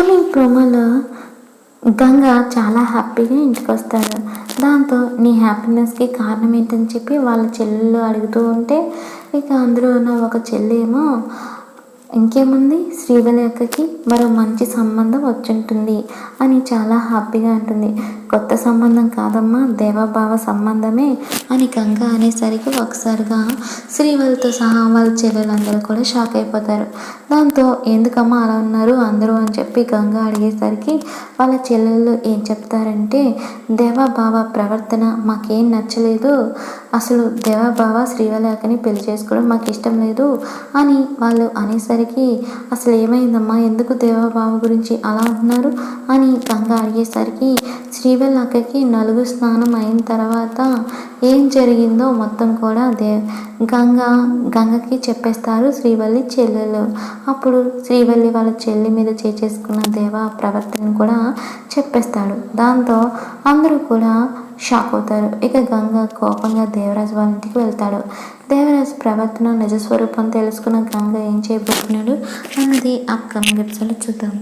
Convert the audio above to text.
Upcoming ప్రోమోలో గంగ చాలా హ్యాపీగా ఇంటికి వస్తాడు దాంతో నీ హ్యాపీనెస్కి కారణం ఏంటని చెప్పి వాళ్ళ చెల్లెళ్ళు అడుగుతూ ఉంటే ఇక అందులో ఉన్న ఒక చెల్లెమో ఇంకేముంది? శ్రీవల్లి అక్కకి మరో మంచి సంబంధం వచ్చుంటుంది అని చాలా హ్యాపీగా అంటుంది. కొత్త సంబంధం కాదమ్మా దేవభావ సంబంధమే అని గంగ అనేసరికి ఒకసారిగా శ్రీవల్తో సహా వాళ్ళ చెల్లెలందరూ కూడా షాక్ అయిపోతారు. దాంతో ఎందుకమ్మా అలా ఉన్నారు అందరూ అని చెప్పి గంగ అడిగేసరికి వాళ్ళ చెల్లెళ్ళు ఏం చెప్తారంటే దేవభావ ప్రవర్తన మాకేం నచ్చలేదు అసలు దేవభావ శ్రీవల్లి పెళ్ళి చేసుకోవడం మాకు ఇష్టం లేదు అని వాళ్ళు అనేసరికి అసలు ఏమైందమ్మా ఎందుకు దేవబావ గురించి అలా ఉంటున్నారు? అని గంగ అడిగేసరికి శ్రీ శ్రీవల్లి అక్కకి నలుగు స్నానం అయిన తర్వాత ఏం జరిగిందో మొత్తం కూడా దే గంగ గంగకి చెప్పేస్తారు శ్రీవల్లి చెల్లెలు. అప్పుడు శ్రీవల్లి వాళ్ళ చెల్లి మీద చేసేసుకున్న దేవ ప్రవర్తన కూడా చెప్పేస్తాడు. దాంతో అందరూ కూడా షాక్ అవుతారు. ఇక గంగ కోపంగా దేవరాజు వాళ్ళ ఇంటికి వెళ్తాడు. దేవరాజు ప్రవర్తన నిజస్వరూపం తెలుసుకున్న గంగ ఏం చేయబోతున్నాడు అన్నది అప్కమింగ్ ఎపిసోడ్ చూద్దాం.